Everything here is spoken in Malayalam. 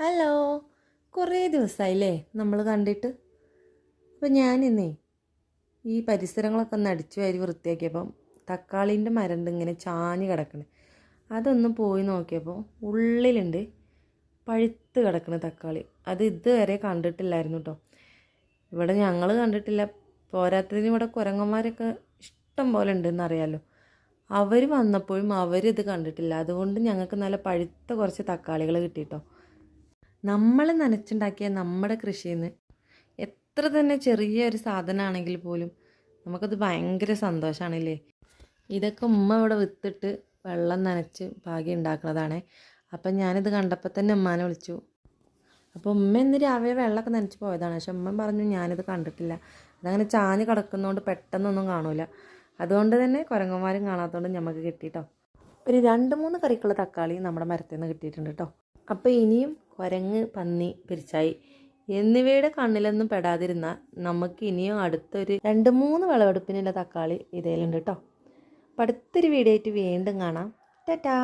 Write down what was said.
ഹലോ. കുറേ ദിവസമായില്ലേ നമ്മൾ കണ്ടിട്ട്. അപ്പം ഞാനിന്നേ ഈ പരിസരങ്ങളൊക്കെ ഒന്ന് അടിച്ചു വാരി വൃത്തിയാക്കിയപ്പം തക്കാളീന്റെ മരണ്ട് ഇങ്ങനെ ചാഞ്ഞ് കിടക്കണ്. അതൊന്ന് പോയി നോക്കിയപ്പോൾ ഉള്ളിലുണ്ട് പഴുത്ത് കിടക്കണ തക്കാളി. അത് ഇതുവരെ കണ്ടിട്ടില്ലായിരുന്നു കേട്ടോ ഇവിടെ ഞങ്ങൾ കണ്ടിട്ടില്ല. പോരാത്തതിന് ഇവിടെ കുരങ്ങന്മാരൊക്കെ ഇഷ്ടം പോലെ ഉണ്ടെന്ന് അറിയാലോ. അവർ വന്നപ്പോഴും അവരിത് കണ്ടിട്ടില്ല. അതുകൊണ്ട് ഞങ്ങൾക്ക് നല്ല പഴുത്ത കുറച്ച് തക്കാളികൾ കിട്ടിട്ടോ. നമ്മൾ നനച്ചുണ്ടാക്കിയ നമ്മുടെ കൃഷിയിൽ നിന്ന് എത്ര തന്നെ ചെറിയ ഒരു സാധനമാണെങ്കിൽ പോലും നമുക്കത് ഭയങ്കര സന്തോഷമാണല്ലേ ഇതൊക്കെ ഉമ്മ ഇവിടെ വിത്തിട്ട് വെള്ളം നനച്ച് പാകി ഉണ്ടാക്കുന്നതാണ്. അപ്പം ഞാനിത് കണ്ടപ്പോൾ തന്നെ ഉമ്മാനെ വിളിച്ചു. അപ്പോൾ ഉമ്മ ഇന്ന് രാവിലെ വെള്ളമൊക്കെ നനച്ച് പോയതാണ്. പക്ഷെ ഉമ്മ പറഞ്ഞു ഞാനിത് കണ്ടിട്ടില്ല. അതങ്ങനെ ചാഞ്ഞ് കിടക്കുന്നതുകൊണ്ട് പെട്ടെന്നൊന്നും കാണൂല. അതുകൊണ്ട് തന്നെ കുരങ്ങന്മാരും കാണാത്തതുകൊണ്ട് നമുക്ക് കിട്ടിയിട്ടോ ഒരു രണ്ട് മൂന്ന് കറിക്കുള്ള തക്കാളി നമ്മുടെ മരത്തിൽ നിന്ന് കിട്ടിയിട്ടുണ്ട് കേട്ടോ. അപ്പോൾ ഇനിയും കുരങ്ങ് പന്നി പിരിച്ചായി. എന്നിവയുടെ കണ്ണിലൊന്നും പെടാതിരുന്നാൽ നമുക്ക് ഇനിയും അടുത്തൊരു രണ്ട് മൂന്ന് വിളവെടുപ്പിനുള്ള തക്കാളി ഇതേലുണ്ട് കേട്ടോ അപ്പം അടുത്തൊരു വീഡിയോ ആയിട്ട് വീണ്ടും കാണാം. ടാറ്റാ!